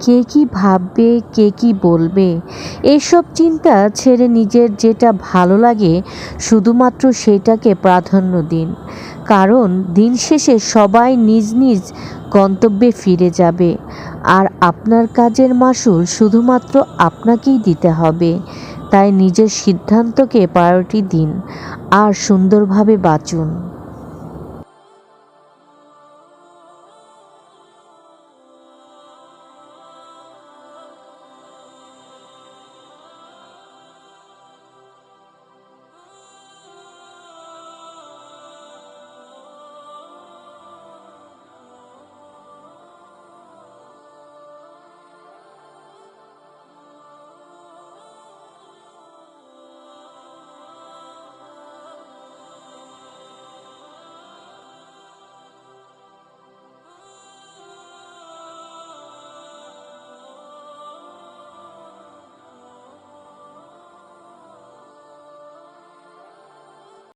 কে কি ভাববে, কে কি বলবে, এসব চিন্তা ছেড়ে নিজের যেটা ভালো লাগে শুধুমাত্র সেটাকে প্রাধান্য দিন। কারণ দিন শেষে সবাই নিজ নিজ গন্তব্যে ফিরে যাবে। আর আপনার কাজের মাসুল শুধুমাত্র আপনাকেই দিতে হবে। তাই নিজের সিদ্ধান্তকে প্রায়োরিটি দিন। আর সুন্দরভাবে বাঁচুন।